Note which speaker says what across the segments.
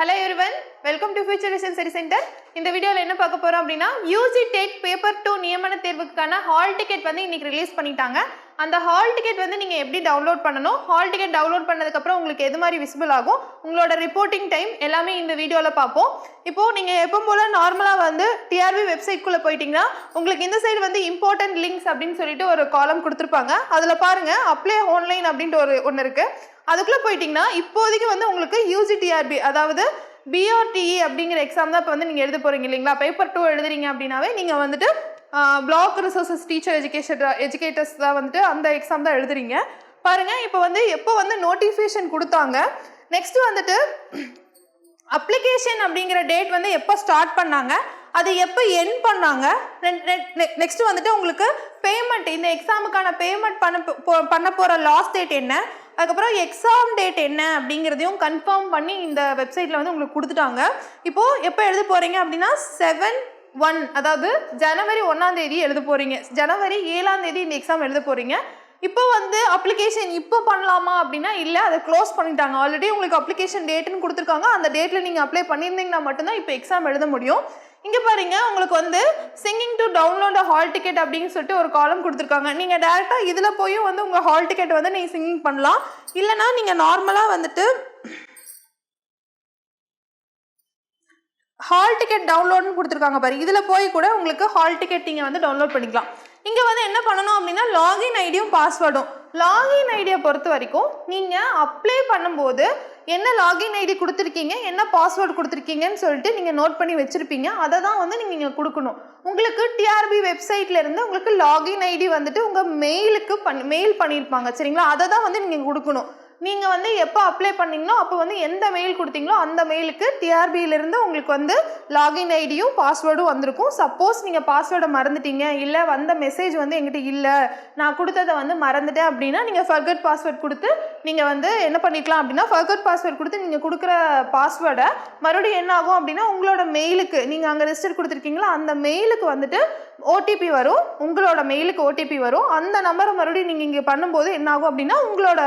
Speaker 1: Hello everyone welcome to future research சரி centre இந்த வீடியோவில் என்ன பார்க்க போகிறோம் அப்படின்னா யூஜி டெட் பேப்பர் டூ நியமன தேர்வுக்கான ஹால் டிக்கெட் வந்து இன்னைக்கு ரிலீஸ் பண்ணிட்டாங்க. அந்த ஹால் டிக்கெட் வந்து நீங்கள் எப்படி டவுன்லோட் பண்ணணும்? ஹால் டிக்கெட் டவுன்லோட் பண்ணதுக்கப்புறம் உங்களுக்கு எது மாதிரி விசிபிள் ஆகும்? உங்களோட ரிப்போர்ட்டிங் டைம் எல்லாமே இந்த வீடியோவில் பார்ப்போம். இப்போது நீங்கள் எப்போ போல் நார்மலாக வந்து டிஆர்பி வெப்சைட்குள்ளே போயிட்டீங்கன்னா உங்களுக்கு இந்த சைடு வந்து இம்பார்ட்டன்ட் லிங்க்ஸ் அப்படின்னு சொல்லிட்டு ஒரு காலம் கொடுத்துருப்பாங்க. அதில் பாருங்கள் அப்ளை ஆன்லைன் அப்படின்ட்டு ஒரு ஒன்று இருக்குது அதுக்குள்ளே போயிட்டிங்கன்னா இப்போதைக்கு வந்து உங்களுக்கு யூஜிடிஆர்பி அதாவது பிஆர்டிஇ அப்படிங்கிற எக்ஸாம் தான் இப்போ வந்து நீங்கள் எழுத போகிறீங்க இல்லைங்களா? பேப்பர் டூ எழுதுறீங்க அப்படின்னாவே நீங்கள் வந்துட்டு blog resources teacher education educators தான் வந்துட்டு அந்த எக்ஸாம் தான் எழுதுறீங்க. பாருங்கள் இப்போ வந்து எப்போ வந்து நோட்டிஃபிகேஷன் கொடுத்தாங்க? நெக்ஸ்ட் வந்துட்டு அப்ளிகேஷன் அப்படிங்கிற டேட் வந்து எப்போ ஸ்டார்ட் பண்ணாங்க? அது எப்போ என் பண்ணாங்க? நெக்ஸ்ட் வந்துட்டு உங்களுக்கு பேமெண்ட் இந்த எக்ஸாமுக்கான பேமெண்ட் பண்ண போ- பண்ண போகிற லாஸ்ட் டேட் என்ன? அதுக்கப்புறம் எக்ஸாம் டேட் என்ன அப்படிங்கிறதையும் கன்ஃபார்ம் பண்ணி இந்த வெப்சைட்டில் வந்து உங்களுக்கு கொடுத்துட்டாங்க. இப்போது எப்போ எழுத போகிறீங்க அப்படின்னா செவன் ஒன் அதாவது ஜனவரி ஒன்றாம் தேதி எழுத போகிறீங்க ஜனவரி ஏழாம் தேதி இந்த எக்ஸாம் எழுத போகிறீங்க இப்போ வந்து அப்ளிகேஷன் இப்போ பண்ணலாமா அப்படின்னா இல்லை அதை க்ளோஸ் பண்ணிட்டாங்க. ஆல்ரெடி உங்களுக்கு அப்ளிகேஷன் டேட்டுன்னு கொடுத்துருக்காங்க. அந்த டேட்டில் நீங்கள் அப்ளை பண்ணியிருந்தீங்கன்னா மட்டும்தான் இப்போ எக்ஸாம் எழுத முடியும். இங்கே பாருங்க உங்களுக்கு வந்து singing to download hall ticket அப்படின்னு சொல்லிட்டு ஒரு காலம் கொடுத்துருக்காங்க. நீங்கள் டேரெக்டாக இதில் போய் வந்து உங்கள் ஹால் டிக்கெட் வந்து நீங்கள் சிங்கிங் பண்ணலாம். இல்லைனா நீங்கள் நார்மலாக வந்துட்டு ஹால் டிக்கெட் டவுன்லோட்னு கொடுத்துருக்காங்க பாரு. இதில் போய் கூட உங்களுக்கு ஹால் டிக்கெட் நீங்கள் வந்து டவுன்லோட் பண்ணிக்கலாம். இங்கே வந்து என்ன பண்ணணும் அப்படின்னா லாகின் ஐடியும் பாஸ்வேர்டும் லாகின் ஐடியை பொறுத்த வரைக்கும் நீங்கள் அப்ளை பண்ணும்போது என்ன லாகின் ஐடி கொடுத்துருக்கீங்க என்ன பாஸ்வேர்டு கொடுத்துருக்கீங்கன்னு சொல்லிட்டு நீங்கள் நோட் பண்ணி வச்சுருப்பீங்க. அதை தான் வந்து நீங்கள் கொடுக்கணும். உங்களுக்கு டிஆர்பி வெப்சைட்லேருந்து உங்களுக்கு லாகின் ஐடி வந்துட்டு உங்கள் மெயிலுக்கு பண் மெயில் பண்ணியிருப்பாங்க சரிங்களா? அதை தான் வந்து நீங்கள் கொடுக்கணும். நீங்கள் வந்து எப்போ அப்ளை பண்ணீங்களோ அப்போ வந்து எந்த மெயில் கொடுத்தீங்களோ அந்த மெயிலுக்கு டிஆர்பியிலிருந்து உங்களுக்கு வந்து லாகின் ஐடியும் பாஸ்வேர்டும் வந்திருக்கும். சப்போஸ் நீங்கள் பாஸ்வேர்டை மறந்துட்டீங்க இல்லை வந்த மெசேஜ் வந்து எங்கிட்ட இல்லை நான் கொடுத்ததை வந்து மறந்துட்டேன் அப்படின்னா நீங்கள் ஃபர்கட் பாஸ்வேர்ட் கொடுத்து நீங்கள் வந்து என்ன பண்ணிக்கலாம் அப்படின்னா ஃபர்கட் பாஸ்வேர்ட் கொடுத்து நீங்கள் கொடுக்குற பாஸ்வேர்டை மறுபடியும் என்ன ஆகும் அப்படின்னா உங்களோட மெயிலுக்கு நீங்கள் அங்கே ரிஜிஸ்டர் கொடுத்துருக்கீங்களா அந்த மெயிலுக்கு வந்துட்டு ஓடிபி வரும் உங்களோட மெயிலுக்கு ஓடிபி வரும். அந்த நம்பரை மறுபடியும் நீங்கள் இங்கே பண்ணும்போது என்ன ஆகும் அப்படின்னா உங்களோட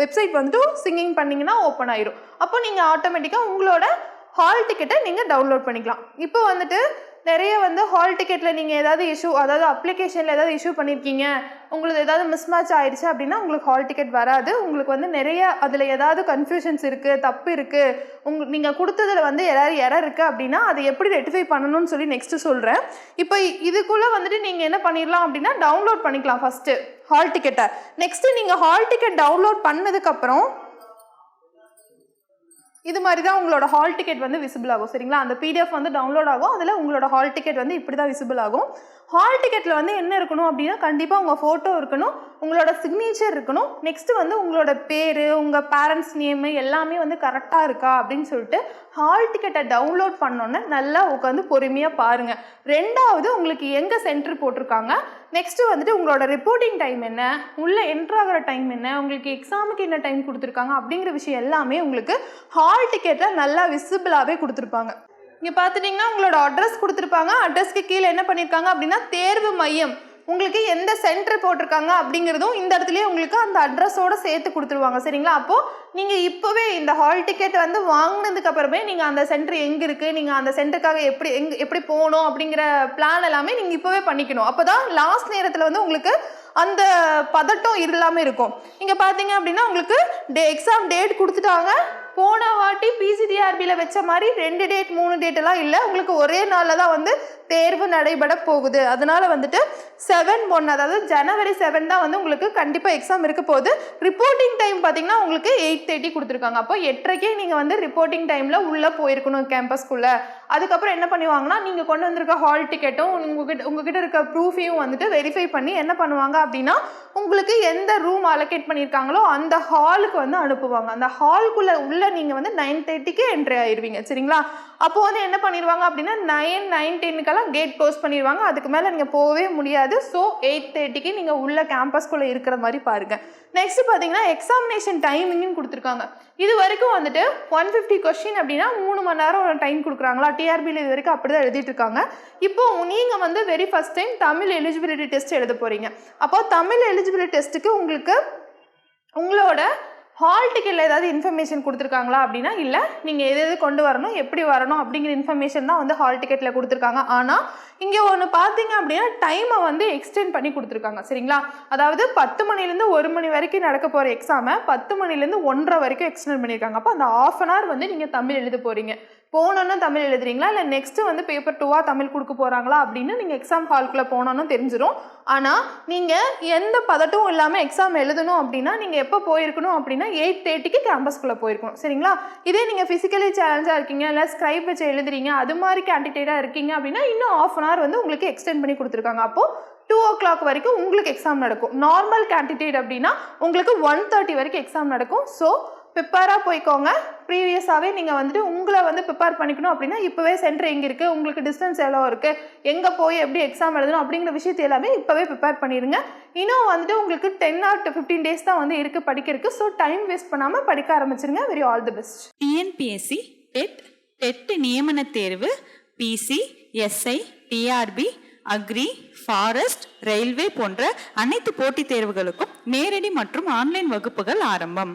Speaker 1: வெப்சைட் வந்துட்டு சிங்கிங் பண்ணிங்கன்னா ஓப்பன் ஆயிரும். அப்போ நீங்கள் ஆட்டோமேட்டிக்காக உங்களோட ஹால் டிக்கெட்டை நீங்கள் டவுன்லோட் பண்ணிக்கலாம். இப்போ வந்துட்டு நிறைய வந்து ஹால் டிக்கெட்டில் நீங்கள் ஏதாவது இஷ்யூ அதாவது அப்ளிகேஷனில் ஏதாவது இஷ்யூ பண்ணியிருக்கீங்க உங்களுக்கு ஏதாவது மிஸ் மேட்ச் ஆயிடுச்சு அப்படின்னா உங்களுக்கு ஹால் டிக்கெட் வராது. உங்களுக்கு வந்து நிறைய அதில் ஏதாவது கன்ஃபியூஷன்ஸ் இருக்குது தப்பு இருக்குது உங்க நீங்கள் கொடுத்ததில் வந்து ஏதாவது எரர் இருக்குது அப்படின்னா அதை எப்படி ரெட்டிஃபை பண்ணணும்னு சொல்லி நெக்ஸ்ட்டு சொல்கிறேன் இப்போ இதுக்குள்ளே வந்துட்டு நீங்கள் என்ன பண்ணிடலாம் அப்படின்னா டவுன்லோட் பண்ணிக்கலாம் ஃபஸ்ட்டு ஹால் டிக்கெட்டை நெக்ஸ்ட்டு நீங்கள் ஹால் டிக்கெட் டவுன்லோட் பண்ணதுக்கப்புறம் இது மாதிரி தான் உங்களோட ஹால் டிக்கெட் வந்து விசிபிள் ஆகும் சரிங்களா? அந்த பிடிஎஃப் வந்து டவுன்லோட் ஆகும் அதில் உங்களோட ஹால் டிக்கெட் வந்து இப்படி தான் விசிபிள் ஆகும். ஹால் டிக்கெட்டில் வந்து என்ன இருக்கணும் அப்படின்னா கண்டிப்பாக உங்கள் ஃபோட்டோ இருக்கணும் உங்களோட சிக்னேச்சர் இருக்கணும். நெக்ஸ்ட்டு வந்து உங்களோட பேர் உங்கள் பேரண்ட்ஸ் நேமு எல்லாமே வந்து கரெக்டாக இருக்கா அப்படின்னு சொல்லிட்டு ஹால் டிக்கெட்டை டவுன்லோட் பண்ணோன்னே நல்லா உட்காந்து பொறுமையாக பாருங்கள் ரெண்டாவது உங்களுக்கு எங்கே சென்டர் போட்டிருக்காங்க? நெக்ஸ்ட்டு வந்துட்டு உங்களோட ரிப்போர்ட்டிங் டைம் என்ன? உள்ளே என்ட்ரு ஆகிற டைம் என்ன? உங்களுக்கு எக்ஸாமுக்கு என்ன டைம் கொடுத்துருக்காங்க? அப்படிங்கிற விஷயம் எல்லாமே உங்களுக்கு ஹால் டிக்கெட்டில் நல்லா விசிபிளாகவே கொடுத்துருப்பாங்க. இங்கே பார்த்துட்டிங்கன்னா உங்களோட அட்ரஸ் கொடுத்துருப்பாங்க. அட்ரஸ்க்கு கீழே என்ன பண்ணியிருக்காங்க அப்படின்னா தேர்வு மையம். உங்களுக்கு எந்த சென்டர் போட்டிருக்காங்க அப்படிங்கிறதும் இந்த இடத்துலயே உங்களுக்கு அந்த அட்ரஸோட சேர்த்து கொடுத்துருவாங்க. சரிங்களா? அப்போது நீங்கள் இப்போவே இந்த ஹால் டிக்கெட் வந்து வாங்கினதுக்கு அப்புறமே நீங்கள் அந்த சென்டர் எங்கே இருக்குது நீங்கள் அந்த சென்டருக்காக எப்படி எங்க எப்படி போகணும் அப்படிங்கிற பிளான் எல்லாமே நீங்கள் இப்போவே பண்ணிக்கணும். அப்போ தான் லாஸ்ட் நேரத்தில் வந்து உங்களுக்கு அந்த பதட்டம் இல்லாமல் இருக்கும். இங்கே பார்த்தீங்க அப்படின்னா உங்களுக்கு டே எக்ஸாம் டேட் கொடுத்துட்டாங்க. போன வாட்டி பிசிடிஆர்பியில் வச்ச மாதிரி ரெண்டு டேட் மூணு டேட் எல்லாம் இல்லை. உங்களுக்கு ஒரே நாளில் தான் வந்து தேர்வு நடைபெற போகுது. அதனால வந்துட்டு செவன் ஒன் அதாவது ஜனவரி செவன் தான் வந்து உங்களுக்கு கண்டிப்பாக எக்ஸாம் இருக்க போகுது. ரிப்போர்ட்டிங் டைம் பார்த்தீங்கன்னா உங்களுக்கு எயிட் தேர்ட்டி கொடுத்துருக்காங்க. அப்போ எட்டரைக்கே நீங்கள் வந்து ரிப்போர்ட்டிங் டைமில் உள்ளே போயிருக்கணும் கேம்பஸ்க்குள்ளே அதுக்கப்புறம் என்ன பண்ணுவாங்கன்னா நீங்கள் கொண்டு வந்திருக்க ஹால் டிக்கெட்டும் உங்ககிட்ட உங்ககிட்ட இருக்க ப்ரூஃபையும் வந்துட்டு வெரிஃபை பண்ணி என்ன பண்ணுவாங்க அப்படின்னா உங்களுக்கு எந்த ரூம் அலோகேட் பண்ணியிருக்காங்களோ அந்த ஹாலுக்கு வந்து அனுப்புவாங்க. அந்த ஹாலுக்குள்ளே உள்ள நீங்கள் வந்து நைன் தேர்ட்டிக்கு என்ட்ரி ஆயிருவீங்க சரிங்களா? அப்போ வந்து என்ன பண்ணிடுவாங்க அப்படின்னா நைன் நைன் டென்னுக்கெல்லாம் கேட் க்ளோஸ் பண்ணிடுவாங்க அதுக்கு மேலே நீங்கள் போகவே முடியாது. ஸோ எயிட் தேர்ட்டிக்கு நீங்கள் உள்ள கேம்பஸ்குள்ளே இருக்கிற மாதிரி பாருங்கள் நெக்ஸ்ட் பார்த்தீங்கன்னா எக்ஸாமினேஷன் டைமிங்னு கொடுத்துருக்காங்க. இது வரைக்கும் வந்துட்டு ஒன் ஃபிஃப்டி கொஸ்டின் அப்படின்னா மூணு மணி நேரம் டைம் கொடுக்குறாங்களா? டிஆர்பியில் இது வரைக்கும் அப்படி தான் எழுதிட்டு இருக்காங்க. இப்போ நீங்கள் வந்து very first time Tamil eligibility test எழுத போகிறீங்க அப்போ தமிழ் எலிஜிபிலிட்டி டெஸ்ட்டுக்கு உங்களுக்கு உங்களோட ஹால் டிக்கெட்டில் ஏதாவது இன்ஃபர்மேஷன் கொடுத்துருக்காங்களா அப்படின்னா இல்லை நீங்கள் எது எது கொண்டு வரணும் எப்படி வரணும் அப்படிங்கிற இன்ஃபர்மேஷன் தான் வந்து ஹால் டிக்கெட்டில் கொடுத்துருக்காங்க. ஆனால் இங்கே ஒன்று பார்த்தீங்க அப்படின்னா டைமை வந்து எக்ஸ்டெண்ட் பண்ணி கொடுத்துருக்காங்க. சரிங்களா? அதாவது பத்து மணிலேருந்து ஒரு மணி வரைக்கும் நடக்க போகிற எக்ஸாமை பத்து மணிலேருந்து ஒன்றரை வரைக்கும் எக்ஸ்டெண்ட் பண்ணியிருக்காங்க. அப்போ அந்த ஆஃப் அன் ஹவர் வந்து நீங்கள் தமிழ் எழுத போகிறீங்க போனோன்னு தமிழ் எழுதுறீங்களா? இல்லை நெக்ஸ்ட்டு வந்து பேப்பர் டூவாக தமிழ் கொடுக்க போகிறாங்களா அப்படின்னு நீங்கள் எக்ஸாம் ஹால்குள்ளே போனோன்னு தெரிஞ்சிடும் ஆனால் நீங்கள் எந்த பதட்டும் இல்லாமல் எக்ஸாம் எழுதணும் அப்படின்னா நீங்கள் எப்போ போயிருக்கணும் அப்படின்னா எயிட் தேர்ட்டிக்கு கேம்பஸ்குள்ளே போயிருக்கணும். சரிங்களா? இதே நீங்கள் ஃபிசிக்கலி சேலஞ்சாக இருக்கீங்க இல்லை ஸ்க்ரைப் வச்சு எழுதுறீங்க அது மாதிரி கேண்டிடேட்டாக இருக்கீங்க அப்படின்னா இன்னும் ஆஃப் அன் ஹவர் வந்து உங்களுக்கு எக்ஸ்டெண்ட் பண்ணி கொடுத்துருக்காங்க. அப்போது டூ ஓ கிளாக் வரைக்கும் உங்களுக்கு எக்ஸாம் நடக்கும். நார்மல் கேண்டிடேட் அப்படின்னா உங்களுக்கு ஒன் தேர்ட்டி வரைக்கும் எக்ஸாம் நடக்கும். ஸோ ப்ரிப்பேராக போய்க்கோங்க. ப்ரீவியஸாகவே நீங்கள் வந்துட்டு உங்களை வந்து ப்ரிப்பேர் பண்ணிக்கணும் அப்படின்னா இப்போவே சென்டர் எங்கே இருக்குது உங்களுக்கு டிஸ்டன்ஸ் எவ்வளோ இருக்குது எங்கே போய் எப்படி எக்ஸாம் எழுதணும் அப்படிங்கிற விஷயத்தை எல்லாமே இப்போவே ப்ரிப்பேர் பண்ணிடுங்க. இன்னும் வந்துட்டு உங்களுக்கு டென் ஆர் ஃபிஃப்டீன் டேஸ் தான் வந்து இருக்குது படிக்கிறதுக்கு. ஸோ டைம் வேஸ்ட் பண்ணாமல் படிக்க ஆரம்பிச்சிருங்க. Very all the best
Speaker 2: TNPSC TET TET நியமன தேர்வு PC SI TRP agri forest railway போன்ற அனைத்து போட்டித் தேர்வுகளுக்கும் நேரடி மற்றும் ஆன்லைன் வகுப்புகள் ஆரம்பம்.